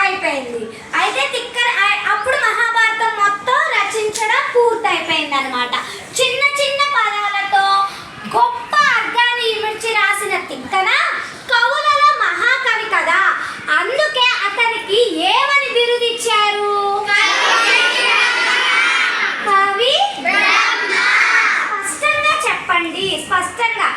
అయిపోయింది. అయితే తిక్క అప్పుడు మహాభారతం మొత్తం రచించడం పూర్తయిపోయింది అనమాట చిన్న చిన్న పదాలతో గొప్ప అర్థాన్ని ఇమిడ్చి రాసిన తిక్కన కవులలో మహాకవి కదా అందుకే అతనికి ఏమని బిరుదిచ్చారు? కవి స్పష్టంగా చెప్పండి స్పష్టంగా.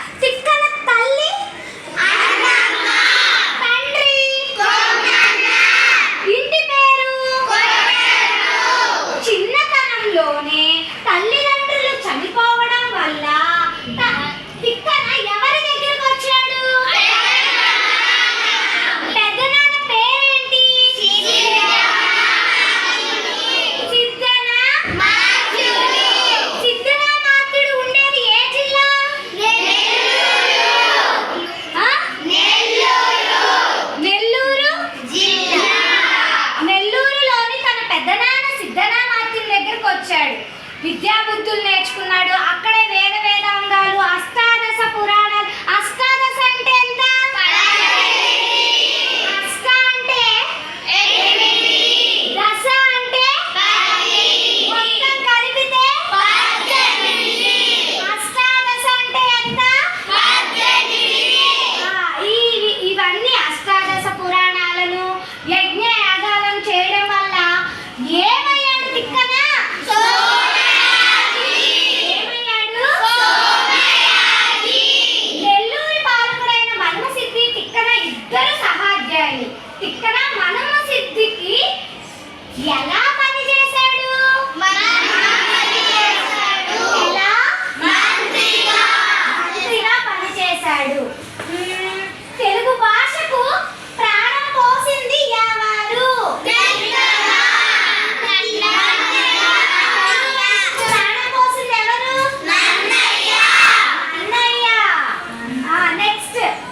యజ్ఞ step.